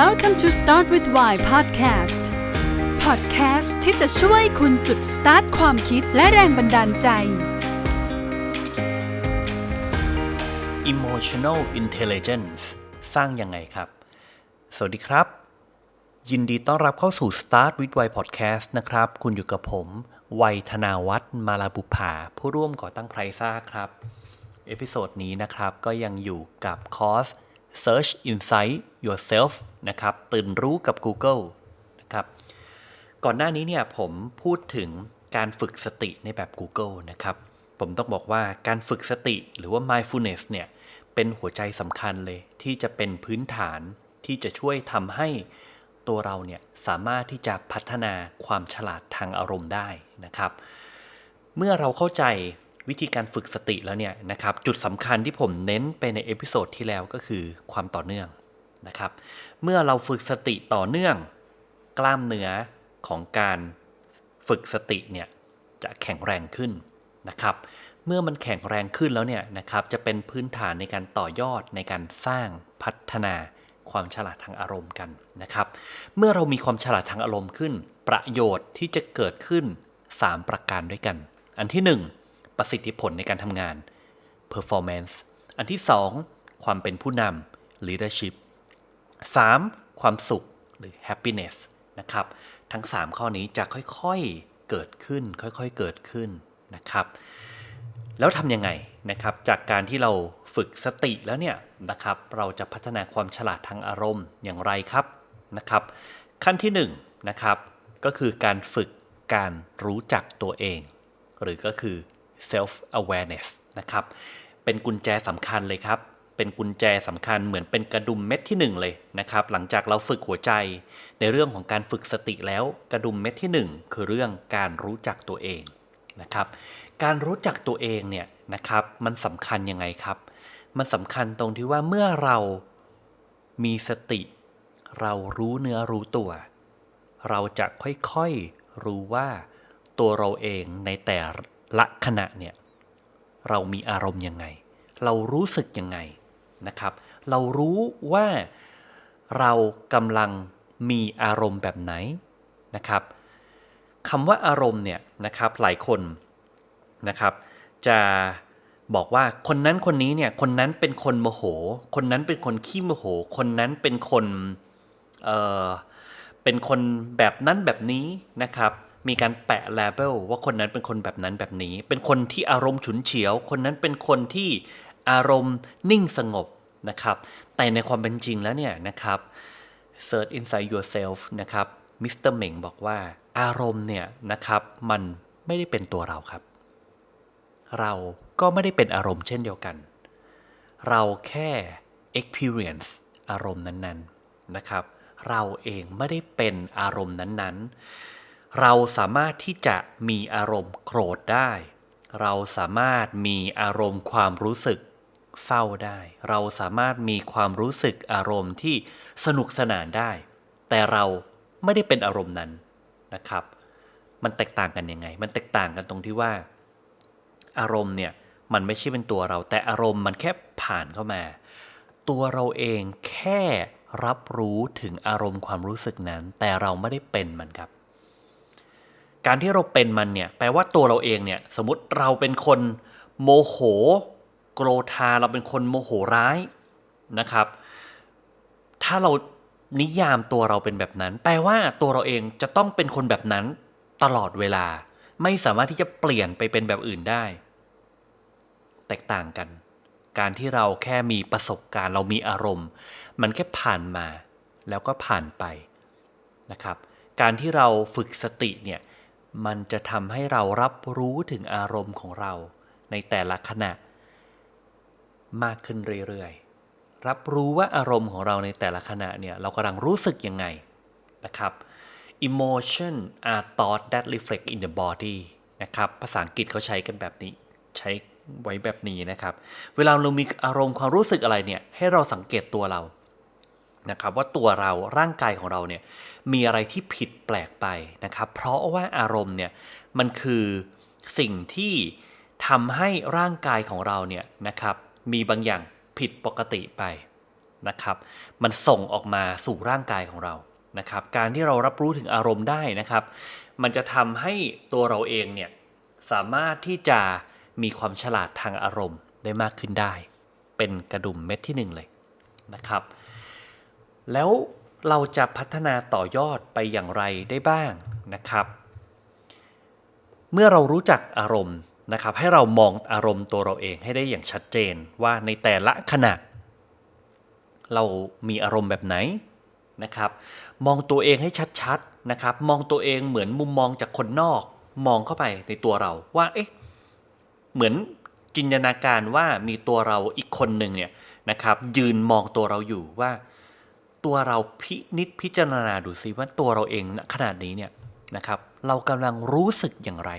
Welcome to Start with Why podcast podcast ที่จะช่วยคุณจุดสตาร์ทความคิดและแรงบันดาลใจ Emotional Intelligence สร้างยังไงครับ สวัสดีครับ ยินดีต้อนรับเข้าสู่ Start with Why Podcast นะครับ คุณอยู่กับผมวัยธนาวัฒน์มาลาบุภาผู้ร่วมก่อตั้งไพรซ่าครับ เอพิโซดนี้นะครับก็ยังอยู่กับคอร์ส Search Insight Yourself นะครับตื่นรู้กับ Google นะครับก่อนหน้านี้เนี่ยผมพูดถึงการฝึกสติในแบบ Google นะครับผมต้องบอกว่าการฝึกสติหรือว่า mindfulness เนี่ยเป็นหัวใจสำคัญเลยที่จะเป็นพื้นฐานที่จะช่วยทำให้ตัวเราเนี่ยสามารถที่จะพัฒนาความฉลาดทางอารมณ์ได้นะครับ เมื่อเราเข้าใจ วิธีการฝึกสติแล้วเนี่ยนะครับจุดสำคัญที่ผมเน้นไปในเอพิโซดที่แล้วก็คือความต่อเนื่องนะครับ เมื่อเราฝึกสติต่อเนื่อง กล้ามเนื้อของการฝึกสติเนี่ยจะแข็งแรงขึ้นนะครับ เมื่อมันแข็งแรงขึ้นแล้วเนี่ยนะครับจะเป็นพื้นฐานในการต่อยอดในการสร้างพัฒนาความฉลาดทางอารมณ์กันนะครับ เมื่อเรามีความฉลาดทางอารมณ์ขึ้น ประโยชน์ที่จะเกิดขึ้น 3 ประการด้วยกัน อันที่ 1 ประสิทธิผลในการทำงาน performance อันที่ 2 ความเป็นผู้นำ leadership 3. ความสุขหรือ happiness นะครับ ทั้ง 3 ข้อนี้จะค่อยๆเกิดขึ้น ค่อยๆเกิดขึ้นนะครับ แล้วทำยังไงนะครับ จากการที่เราฝึกสติแล้วเนี่ยนะครับ เราจะพัฒนาความฉลาดทางอารมณ์อย่างไรครับนะครับ ขั้นที่1นนะครับ ก็คือการฝึกการรู้จักตัวเอง หรือก็คือ self awareness นะครับเป็นกุญแจสำคัญเลยครับ เป็นกุญแจสำคัญเหมือนเป็นกระดุมเม็ดที่ 1 เลยนะครับ หลังจากเราฝึกหัวใจ ในเรื่องของการฝึกสติแล้วกระดุมเม็ดที่ 1 คือเรื่องการรู้จักตัวเองนะครับ การรู้จักตัวเองเนี่ยนะครับมันสำคัญยังไงครับ มันสำคัญตรงที่ว่าเมื่อเรามีสติ เรารู้เนื้อรู้ตัว เราจะค่อยๆรู้ว่าตัวเราเองในแต่ ละขณะเนี่ยเรามีอารมณ์ยังไง เรารู้สึกยังไงนะครับ เรารู้ว่าเรากำลังมีอารมณ์แบบไหนนะครับคำว่าอารมณ์เนี่ยนะครับหลายคนนะครับจะบอกว่าคนนั้นคนนี้เนี่ยคนนั้นเป็นคนโมโห คนนั้นเป็นคนขี้โมโห คนนั้นเป็นคนเออเป็นคนแบบนั้นแบบนี้นะครับ มีการแปะ label ว่าคนนั้นเป็นคนแบบนั้นแบบนี้ เป็นคนที่อารมณ์ฉุนเฉียว คนนั้นเป็นคนที่อารมณ์นิ่งสงบนะครับ แต่ในความเป็นจริงแล้วเนี่ยนะครับ search inside yourself นะครับมิสเตอร์เหม่งบอกว่าอารมณ์เนี่ยนะครับมันไม่ได้เป็นตัวเราครับ เราก็ไม่ได้เป็นอารมณ์เช่นเดียวกัน เราแค่ experience อารมณ์นั้นๆนะครับ เราเองไม่ได้เป็นอารมณ์นั้นๆ เราสามารถที่จะมีอารมณ์โกรธได้ เราสามารถมีอารมณ์ความรู้สึกเศร้าได้ เราสามารถมีความรู้สึกอารมณ์ที่สนุกสนานได้ แต่เราไม่ได้เป็นอารมณ์นั้นนะครับ มันแตกต่างกันยังไง มันแตกต่างกันตรงที่ว่า อารมณ์เนี่ยมันไม่ใช่เป็นตัวเรา แต่อารมณ์มันแค่ผ่านเข้ามา ตัวเราเองแค่รับรู้ถึงอารมณ์ความรู้สึกนั้น แต่เราไม่ได้เป็นมันครับ การที่เราเป็นมันเนี่ยแปลว่าตัวเราเองเนี่ยสมมติเราเป็นคนโมโห โกรธาเราเป็นคนโมโหร้ายนะครับ ถ้าเรานิยามตัวเราเป็นแบบนั้น แปลว่าตัวเราเองจะต้องเป็นคนแบบนั้นตลอดเวลา ไม่สามารถที่จะเปลี่ยนไปเป็นแบบอื่นได้ แตกต่างกัน การที่เราแค่มีประสบการณ์เรามีอารมณ์ มันแค่ผ่านมาแล้วก็ผ่านไปนะครับ การที่เราฝึกสติเนี่ย มันจะทำให้เรารับรู้ถึงอารมณ์ของเราในแต่ละขณะ มากขึ้นเรื่อยๆ รับรู้ว่าอารมณ์ของเราในแต่ละขณะเนี่ยเรากำลังรู้สึกยังไงนะครับ emotion are thought that reflect in the body นะครับ ภาษาอังกฤษเขาใช้กันแบบนี้ใช้ไว้แบบนี้นะครับ เวลาเรามีอารมณ์ความรู้สึกอะไรเนี่ยให้เราสังเกตตัวเรา นะครับว่าตัวเราร่างกายของเราเนี่ยมีอะไรที่ผิดแปลกไปนะครับ เพราะว่าอารมณ์เนี่ยมันคือสิ่งที่ทำให้ร่างกายของเราเนี่ยนะครับมีบางอย่างผิดปกติไปนะครับ มันส่งออกมาสู่ร่างกายของเรานะครับ การที่เรารับรู้ถึงอารมณ์ได้นะครับ มันจะทำให้ตัวเราเองเนี่ยสามารถที่จะมีความฉลาดทางอารมณ์ได้มากขึ้นได้ เป็นกระดุมเม็ดที่หนึ่งเลยนะครับ แล้วเราจะพัฒนาต่อยอดไปอย่างไรได้บ้างนะครับ เมื่อเรารู้จักอารมณ์นะครับให้เรามองอารมณ์ตัวเราเองให้ได้อย่างชัดเจนว่าในแต่ละขณะ เรามีอารมณ์แบบไหนนะครับ มองตัวเองให้ชัดๆนะครับมองตัวเองเหมือนมุมมองจากคนนอก มองเข้าไปในตัวเราว่าเอ๊ะเหมือนจินตนาการว่ามีตัวเราอีกคนหนึ่งเนี่ยนะครับยืนมองตัวเราอยู่ว่า ตัวเราพินิจพิจารณาดูซิว่าตัวเราเองณขนาดนี้เนี่ยนะครับ เรากำลังรู้สึกอย่างไร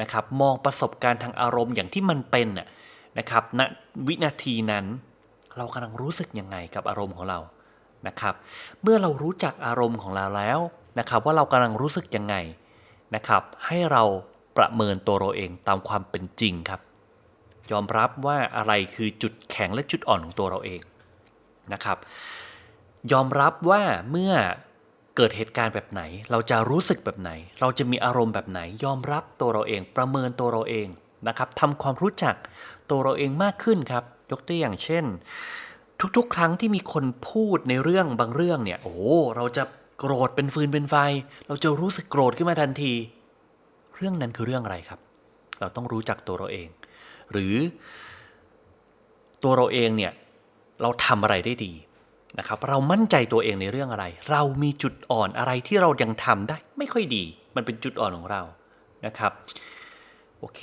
นะครับ มองประสบการณ์ทางอารมณ์อย่างที่มันเป็นนะนะครับณวินาทีนั้น เรากำลังรู้สึกยังไงกับอารมณ์ของเรานะครับ เมื่อเรารู้จักอารมณ์ของเราแล้วนะครับ ว่าเรากำลังรู้สึกยังไงนะครับ ให้เราประเมินตัวเราเองตามความเป็นจริงครับ ยอมรับว่าอะไรคือจุดแข็งและจุดอ่อนของตัวเราเองนะครับ ยอมรับว่าเมื่อเกิดเหตุการณ์แบบไหน เราจะรู้สึกแบบไหน เราจะมีอารมณ์แบบไหน ยอมรับตัวเราเองประเมินตัวเราเองนะครับทำความรู้จักตัวเราเองมากขึ้นครับ ยกตัวอย่างเช่น ทุกๆ ครั้งที่มีคนพูดในเรื่องบางเรื่องเนี่ยโอ้โหเราจะโกรธเป็นฟืนเป็นไฟ เราจะรู้สึกโกรธขึ้นมาทันที เรื่องนั้นคือเรื่องอะไรครับ เราต้องรู้จักตัวเราเอง หรือตัวเราเองเนี่ยเราทำอะไรได้ดี นะครับเรามั่นใจตัวเองในเรื่องอะไร เรามีจุดอ่อนอะไรที่เรายังทำได้ไม่ค่อยดี มันเป็นจุดอ่อนของเรานะครับโอเค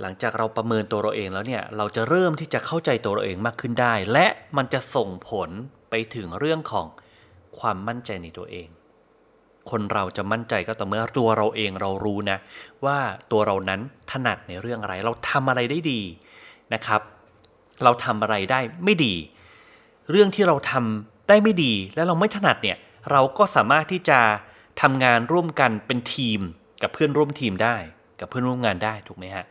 หลังจากเราประเมินตัวเราเองแล้วเนี่ยเราจะเริ่มที่จะเข้าใจตัวเราเองมากขึ้นได้ และมันจะส่งผลไปถึงเรื่องของความมั่นใจในตัวเอง คนเราจะมั่นใจก็ต่อเมื่อตัวเราเองเรารู้นะ ว่าตัวเรานั้นถนัดในเรื่องอะไร เราทำอะไรได้ดีนะครับ เราทำอะไรได้ไม่ดี เรื่องที่เราทำได้ไม่ดีและเราไม่ถนัดเนี่ยเราก็สามารถที่จะทำงานร่วมกันเป็นทีม กับเพื่อนร่วมทีมได้ กับเพื่อนร่วมงานได้ถูกไหมฮะ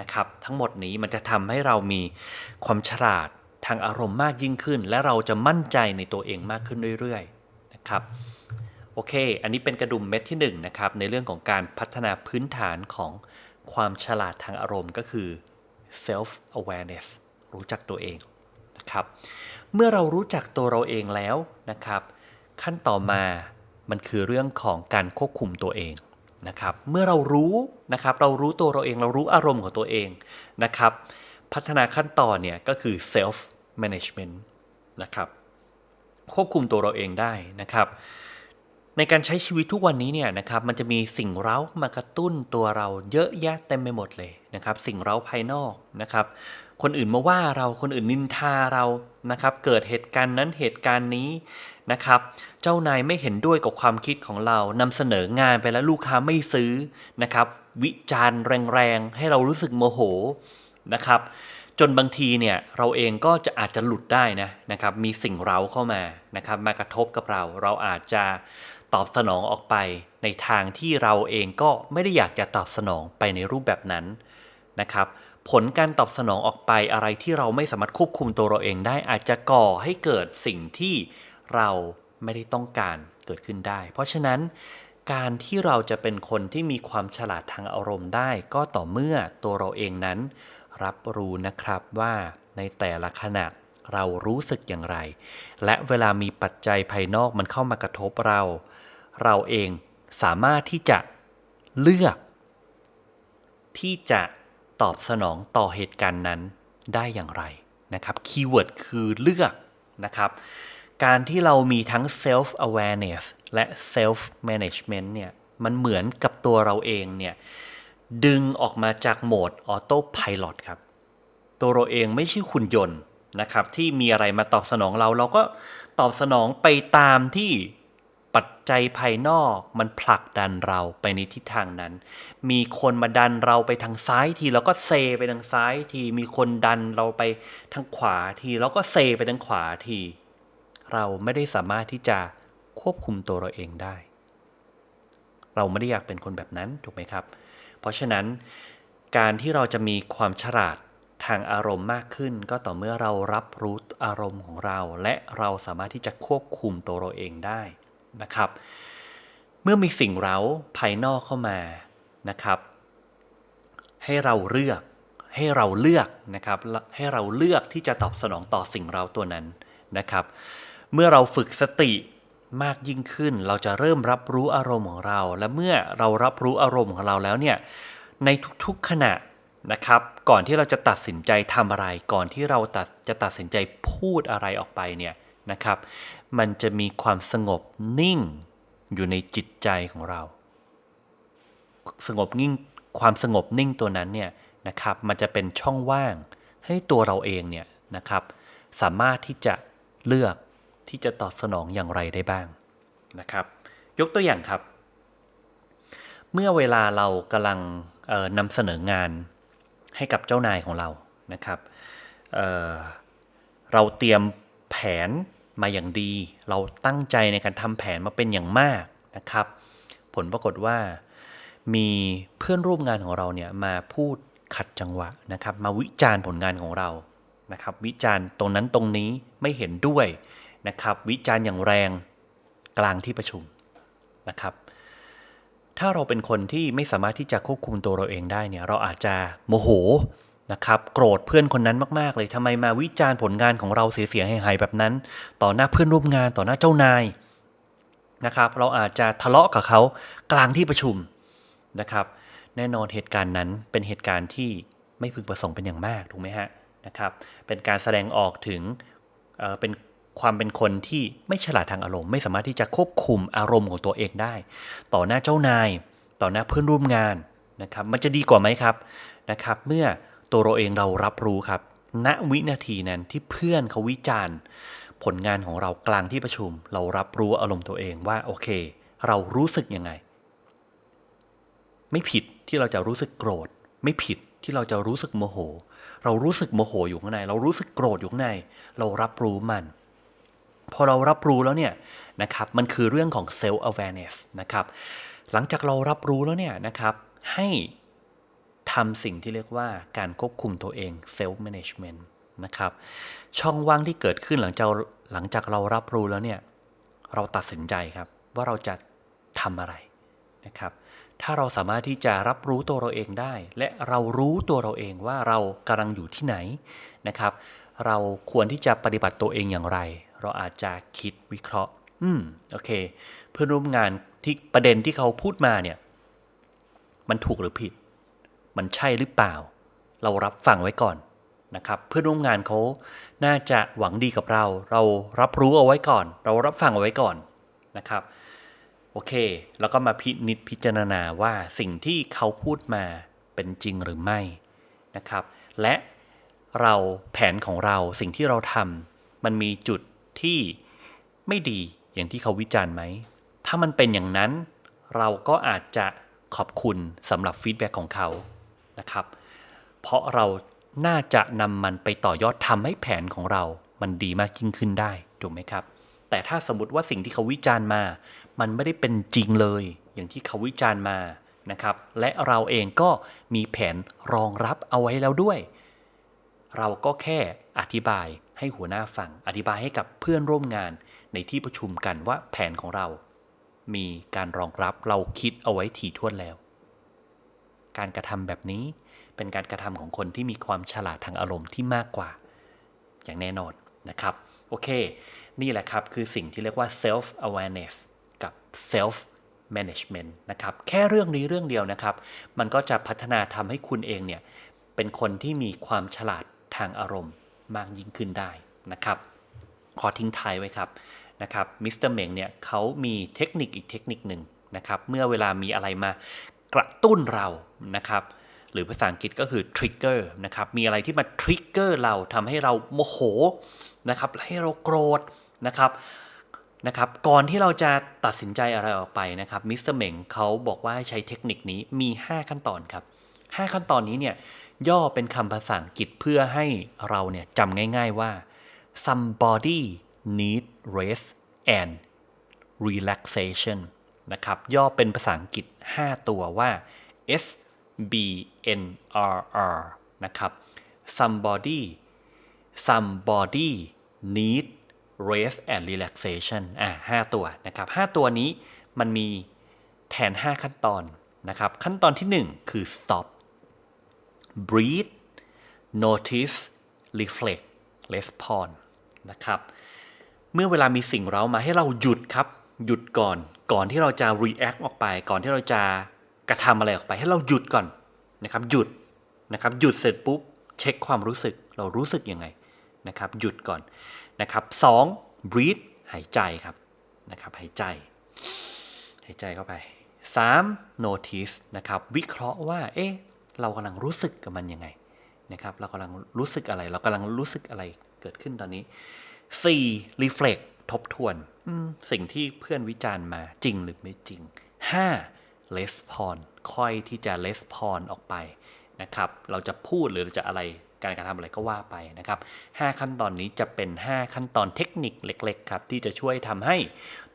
นะครับ ทั้งหมดนี้มันจะทำให้เรามีความฉลาดทางอารมณ์มากยิ่งขึ้น และเราจะมั่นใจในตัวเองมากขึ้นเรื่อยๆนะครับโอเค อันนี้เป็นกระดุมเม็ดที่1นนะครับในเรื่องของการพัฒนาพื้นฐานของความฉลาดทางอารมณ์ก็คือ self awareness รู้จักตัวเองนะครับ เมื่อเรารู้จักตัวเราเองแล้วนะครับ ขั้นต่อมามันคือเรื่องของการควบคุมตัวเองนะครับ เมื่อเรารู้นะครับ เรารู้ตัวเราเองเรารู้อารมณ์ของตัวเองนะครับ พัฒนาขั้นตอนเนี่ยก็คือ self management นะครับควบคุมตัวเราเองได้นะครับ ในการใช้ชีวิตทุกวันนี้เนี่ยนะครับมันจะมีสิ่งเร้ามากระตุ้นตัวเราเยอะแยะเต็มไปหมดเลยนะครับ สิ่งเร้าภายนอกนะครับ คนอื่นมาว่าเราคนอื่นนินทาเรานะครับ เกิดเหตุการณ์นั้นเหตุการณ์นี้นะครับ เจ้านายไม่เห็นด้วยกับความคิดของเรานำเสนองานไปแล้วลูกค้าไม่ซื้อนะครับ วิจารณ์แรงๆ ให้เรารู้สึกโมโหนะครับ จนบางทีเนี่ยเราเองก็จะอาจจะหลุดได้นะนะครับ มีสิ่งเร้าเข้ามานะครับ มากระทบกับเรา เราอาจจะตอบสนองออกไปในทางที่เราเองก็ไม่ได้อยากจะตอบสนองไปในรูปแบบนั้นนะครับ ผลการตอบสนองออกไปอะไรที่เราไม่สามารถควบคุมตัวเราเองได้ อาจจะก่อให้เกิดสิ่งที่เราไม่ได้ต้องการเกิดขึ้นได้ เพราะฉะนั้นการที่เราจะเป็นคนที่มีความฉลาดทางอารมณ์ได้ ก็ต่อเมื่อตัวเราเองนั้น รับรู้นะครับว่าในแต่ละขณะเรารู้สึกอย่างไร และเวลามีปัจจัยภายนอกมันเข้ามากระทบเรา เราเองสามารถที่จะเลือก ที่จะ ตอบสนองต่อเหตุการณ์นั้นได้อย่างไรนะครับคีย์เวิร์ดคือเลือกนะครับการที่เรามีทั้ง self awareness และ self management เนี่ยมันเหมือนกับตัวเราเองเนี่ยดึงออกมาจากโหมด auto pilot ครับ ตัวเราเองไม่ใช่คุณยนต์นะครับที่มีอะไรมาตอบสนองเราเราก็ตอบสนองไปตามที่ ปัจจัยภายนอกมันผลักดันเราไปในทิศทางนั้น มีคนมาดันเราไปทางซ้ายทีเราก็เซไปทางซ้ายที มีคนดันเราไปทางขวาทีเราก็เซไปทางขวาที เราไม่ได้สามารถที่จะควบคุมตัวเราเองได้ เราไม่ได้อยากเป็นคนแบบนั้นถูกไหมครับ เพราะฉะนั้นการที่เราจะมีความฉลาดทางอารมณ์มากขึ้นก็ต่อเมื่อเรารับรู้อารมณ์ของเรา และเราสามารถที่จะควบคุมตัวเราเองได้ นะครับ เมื่อมีสิ่งเร้าภายนอกเข้ามานะครับ ให้เราเลือกให้เราเลือกนะครับให้เราเลือกที่จะตอบสนองต่อสิ่งเราตัวนั้นนะครับ เมื่อเราฝึกสติมากยิ่งขึ้น เราจะเริ่มรับรู้อารมณ์ของเรา และเมื่อเรารับรู้อารมณ์ของเราแล้วเนี่ยในทุกๆขณะนะครับ ก่อนที่เราจะตัดสินใจทำอะไร ก่อนที่เราตัดจะตัดสินใจพูดอะไรออกไปเนี่ย นะครับ มันจะมีความสงบนิ่งอยู่ในจิตใจของเรา สงบนิ่งความสงบนิ่งตัวนั้นเนี่ยนะครับ มันจะเป็นช่องว่างให้ตัวเราเองเนี่ยนะครับ สามารถที่จะเลือกที่จะตอบสนองอย่างไรได้บ้างนะครับ ยกตัวอย่างครับ เมื่อเวลาเรากำลังนำเสนองานให้กับเจ้านายของเรานะครับเเราเตรียมแผน มาอย่างดี เราตั้งใจในการทำแผนมาเป็นอย่างมากนะครับ ผลปรากฏว่า มีเพื่อนร่วมงานของเราเนี่ยมาพูดขัดจังหวะนะครับ มาวิจารณ์ผลงานของเรานะครับ วิจารณ์ตรงนั้นตรงนี้ไม่เห็นด้วยนะครับ วิจารณ์อย่างแรงกลางที่ประชุมนะครับ ถ้าเราเป็นคนที่ไม่สามารถที่จะควบคุมตัวเราเองได้เนี่ย เราอาจจะโมโห นะครับโกรธเพื่อนคนนั้นมาก ๆ เลยทำไมมาวิจารณ์ผลงานของเราเสียหายๆแบบนั้น ต่อหน้าเพื่อนร่วมงานต่อหน้าเจ้านายนะครับเราอาจจะทะเลาะกับเขากลางที่ประชุมนะครับ แน่นอนเหตุการณ์นั้นเป็นเหตุการณ์ที่ไม่พึงประสงค์เป็นอย่างมากถูกไหมฮะนะครับ เป็นการแสดงออกถึงเเป็นความเป็นคนที่ไม่ฉลาดทางอารมณ์ ไม่สามารถที่จะควบคุมอารมณ์ของตัวเองได้ ต่อหน้าเจ้านาย ต่อหน้าเพื่อนร่วมงานนะครับ มันจะดีกว่าไหมครับนะครับ เมื่อ ตัวเราเองเรารับรู้ครับ ณวินาทีนั้นที่เพื่อนเขาวิจารณ์ ผลงานของเรากลางที่ประชุม เรารับรู้อารมณ์ตัวเองว่าโอเค เรารู้สึกยังไง ไม่ผิดที่เราจะรู้สึกโกรธ ไม่ผิดที่เราจะรู้สึกโมโห เรารู้สึกโมโหอยู่ข้างใน เรารู้สึกโกรธอยู่ข้างใน เรารับรู้มัน พอเรารับรู้แล้วเนี่ยนะครับมันคือเรื่องของ self awareness นะครับหลังจากเรารับรู้แล้วเนี่ยนะครับให้ำสิ่งที่เรียกว่าการควบคุมตัวเอง self management นะครับ ช่องว่างที่เกิดขึ้นหลังจากหลังจากเรารับรู้แล้วเนี่ย เราตัดสินใจครับ ว่าเราจะทำอะไรนะครับ ถ้าเราสามารถที่จะรับรู้ตัวเราเองได้ และเรารู้ตัวเราเองว่าเรากำลังอยู่ที่ไหนนะครับ เราควรที่จะปฏิบัติตัวเองอย่างไร เราอาจจะคิดวิเคราะห์ อืมโอเค เพื่อนร่วมงานที่ประเด็นที่เขาพูดมาเนี่ย มันถูกหรือผิด มันใช่หรือเปล่า เรารับฟังไว้ก่อนนะครับเพื่อนร่วมงานเขาน่าจะหวังดีกับเรา เรารับรู้เอาไว้ก่อน เรารับฟังเอาไว้ก่อนนะครับโอเค แล้วก็มาพินิจพิจารณาว่าสิ่งที่เขาพูดมาเป็นจริงหรือไม่นะครับ และเราแผนของเราสิ่งที่เราทำมันมีจุดที่ไม่ดีอย่างที่เขาวิจารณ์ไหม ถ้ามันเป็นอย่างนั้น เราก็อาจจะขอบคุณสำหรับฟีดแบ็กของเขา นะครับ เพราะเราน่าจะนำมันไปต่อยอดทำให้แผนของเรา มันดีมากยิ่งขึ้นได้ถูกไหมครับ แต่ถ้าสมมติว่าสิ่งที่เขาวิจารณ์มา มันไม่ได้เป็นจริงเลย อย่างที่เขาวิจารณ์มานะครับ และเราเองก็มีแผนรองรับเอาไว้แล้วด้วย เราก็แค่อธิบายให้หัวหน้าฟัง อธิบายให้กับเพื่อนร่วมงานในที่ประชุมกันว่าแผนของเรา มีการรองรับเราคิดเอาไว้ถี่ถ้วนแล้ว การกระทำแบบนี้ เป็นการกระทำของคนที่มีความฉลาดทางอารมณ์ที่มากกว่า อย่างแน่นอนนะครับ โอเค นี่แหละครับคือสิ่งที่เรียกว่า self awareness กับ self management นะครับ แค่เรื่องนี้เรื่องเดียวนะครับ มันก็จะพัฒนาทำให้คุณเองเนี่ย เป็นคนที่มีความฉลาดทางอารมณ์มากยิ่งขึ้นได้นะครับ ขอทิ้งท้ายไว้ครับนะครับมิสเตอร์เมงเนี่ยเขามีเทคนิคอีกเทคนิคหนึ่งนะครับ เมื่อเวลามีอะไรมาก กระตุ้นเรานะครับ หรือภาษาอังกฤษก็คือ trigger นะครับ มีอะไรที่มา trigger เราทำให้เราโมโหนะครับให้เราโกรธนะครับนะครับก่อนที่เราจะตัดสินใจอะไรออกไปนะครับมิสเตอร์เมงเขาบอกว่าใช้เทคนิคนี้มี 5 ขั้นตอนครับ 5 ขั้นตอนนี้เนี่ยย่อเป็นคำภาษาอังกฤษเพื่อให้เราเนี่ยจำง่ายๆว่า somebody need rest and relaxation นะครับย่อเป็นภาษาอังกฤษ 5 ตัวว่า S B N R R นะครับ somebody somebody need rest and relaxation อ่าห้าตัวนะครับห้าตัวนี้มันมีแทน 5 ขั้นตอนนะครับ ขั้นตอนที่ 1 คือ stop breathe notice reflect respond นะครับ เมื่อเวลามีสิ่งเร้ามาให้เราหยุดครับ หยุดก่อน ก่อนที่เราจะ react ออกไป ก่อนที่เราจะกระทำอะไรออกไป ให้เราหยุดก่อนนะครับ หยุดนะครับ หยุดเสร็จปุ๊บเช็คความรู้สึก เรารู้สึกยังไงนะครับ หยุดก่อนนะครับสอง breathe หายใจครับนะครับ หายใจ หายใจเข้าไป 3. notice นะครับ วิเคราะห์ว่า เอ๊ะ เรากำลังรู้สึกกับมันยังไงนะครับ เรากำลังรู้สึกอะไร เรากำลังรู้สึกอะไรเกิดขึ้นตอนนี้ 4. reflect ทบทวน สิ่งที่เพื่อนวิจารณ์มาจริงหรือไม่จริง 5. respond ค่อยที่จะ respond ออกไปนะครับ เราจะพูดหรือจะอะไรการการทำอะไรก็ว่าไปนะครับ 5 ขั้นตอนนี้จะเป็น 5 ขั้นตอนเทคนิคเล็กๆครับที่จะช่วยทำให้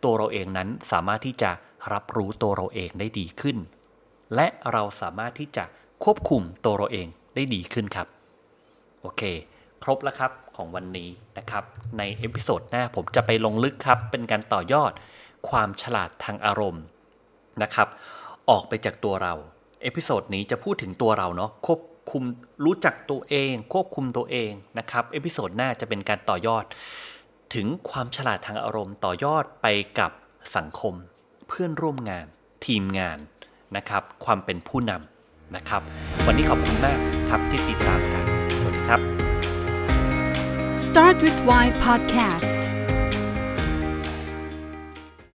ตัวเราเองนั้นสามารถที่จะรับรู้ตัวเราเองได้ดีขึ้น และเราสามารถที่จะควบคุมตัวเราเองได้ดีขึ้นครับ โอเค ครบแล้วครับของวันนี้นะครับ ในเอพิโซดหน้าผมจะไปลงลึกครับ เป็นการต่อยอดความฉลาดทางอารมณ์นะครับ ออกไปจากตัวเราเอพิโซดนี้จะพูดถึงตัวเราเนาะควบคุมรู้จักตัวเอง ควบคุมตัวเองนะครับเอพิโซดหน้าจะเป็นการต่อยอด ถึงความฉลาดทางอารมณ์ต่อยอดไปกับสังคม เพื่อนร่วมงาน ทีมงานนะครับ ความเป็นผู้นำนะครับ วันนี้ขอบคุณมากครับที่ติดตามกัน สวัสดีครับ Start with Why Podcast